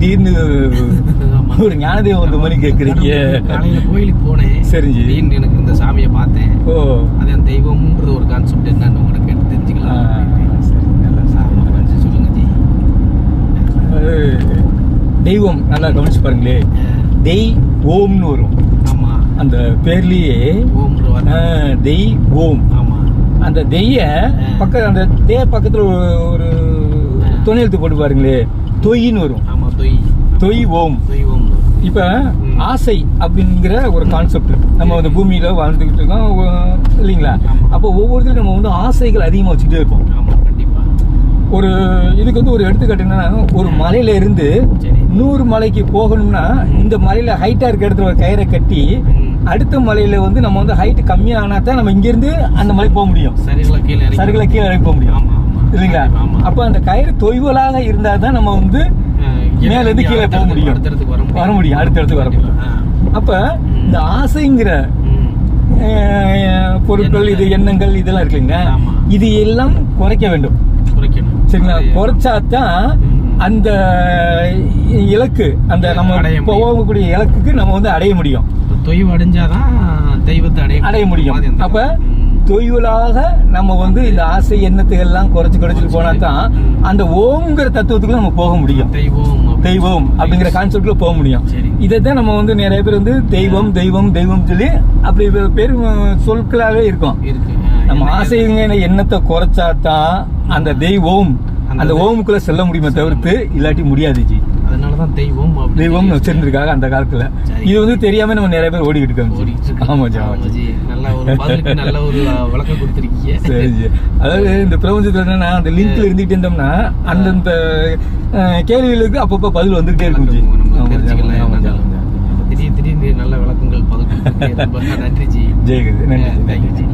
திடீர்னு. ஒரு ஞானதேவம் வந்த மாதிரி கேக்குறீங்க. காலையில கோயிலுக்கு போனேன். சரிங்க. திடீர்னு எனக்கு இந்த சாமியை பார்த்தேன். ஓ. அது அந்த தெய்வம்ன்றது ஒரு கான்செப்ட் என்னன்னு உங்களுக்கு கேட்டு தெரிஞ்சுக்கலாம். சரி, தெய்வம் நல்லா கவனிச்சு பாருங்களே. தெய் ஓம்னு வரும். ஆமா. அந்த பேர்லயே வார்த்தை தெய் ஓம். ஆமா. அந்த தெய்ய பக்க அந்த தே பக்கத்துல ஒரு ஒரு துணை எழுத்து போட்டு பாருங்களே தொய்ன்னு வரும். ஆமா தொய் தொய் ஓம் தொய் ஓம் இப்ப. ஆசை அப்படிங்கிற ஒரு கான்செப்ட் நம்ம அந்த பூமியில வாழ்ந்துகிட்டு இருக்கோம் இல்லைங்களா. அப்போ ஒவ்வொருத்தரும் நம்ம வந்து ஆசைகள் அதிகமா வச்சுட்டே இருப்போம். ஒரு இதுக்கு வந்து ஒரு எடுத்துக்காட்டு என்னன்னா ஒரு மலையில இருந்து. நூறு மலைக்கு போகணும்னா இந்த மலையில ஹைட்டா இருக்க இடத்துல ஒரு கயிறை கட்டி. அடுத்த மலையில வந்து நம்ம வந்து ஹைட் கம்மியானா தான் நம்ம இங்க இருந்து அந்த மலை போக முடியும். சரிகளை கீழே இறக்கி போக முடியும். இல்லைங்களா? அப்ப அந்த கயிறு தொய்வலாக இருந்தா தான் நம்ம வந்து அஹ், மேல இருந்து கீழே போக அடுத்தடுத்து- முடியும். வர முடியும் வர முடியும். அடுத்த இடத்துக்கு வர முடியும். அப்ப இந்த ஆசைங்கிற பொருட்கள் இது எண்ணங்கள். இதெல்லாம் இருக்கு இல்லைங்களா? ஆமா. இது எல்லாம் குறைக்க வேண்டும். குறைக்கணும். சரிங்களா? குறைச்சாதான் அந்த இலக்கு அந்த நம்ம. போகக்கூடிய இலக்குக்கு நம்ம வந்து அடைய முடியும். தொய்வு அடைஞ்சாதான் தெய்வத்தை அடைய அடைய முடியும். அப்ப. தொய்வலாக நம்ம வந்து இந்த ஆசை எண்ணத்துகள் எல்லாம் குறைச்சு குறைச்சிட்டு போனா தான். அந்த ஓம்ங்கிற தத்துவத்துக்கு நம்ம போக முடியும். தெய்வம் அப்படி- தெய்வம் அப்படிங்கிற கான்செப்ட்ல போக முடியும். இதை தான் நம்ம வந்து நிறைய பேர் வந்து தெய்வம் தெய்வம் தெய்வம் சொல்லி அப்படி பேர் சொற்களாவே இருக்கும். நம்ம ஆசைங்கிற எண்ணத்தை குறைச்சாதான் அந்த தெய்வம் அந்த ஓமுக்குள்ள செல்ல முடியுமே தவிர்த்து இல்லாட்டி முடியாது ஜி. அதனாலதான் தெய்வம் அப்படி தெய்வம் வச்சிருந்திருக்காங்க அந்த காலத்துல. இது வந்து தெரியாம நம்ம நிறைய பேர் ஓடிக்கிட்டு இருக்காங்க. இருக்கு. ஆமா ஜி ஆமா. நல்ல ஒரு நல்ல விளக்கம் கொடுத்திருக்கீங்க. சரி ஜி. அதாவது இந்த பிரபஞ்சத்துல என்னன்னா அந்த லிங்க்ல இருந்துகிட்டே இருந்தோம்னா அந்தந்த கேள்விகளுக்கு அப்பப்ப பதில் வந்துகிட்டே இருக்கும் ஜி. தெரிஞ்சுக்கலாம் ஆமா ஜி. திடீர் திடீர்னு நல்ல விளக்கங்கள் பதில் நன்றி ஜி. ஜெயகுரு நன்றி ஜி, தேங்க்யூ ஜி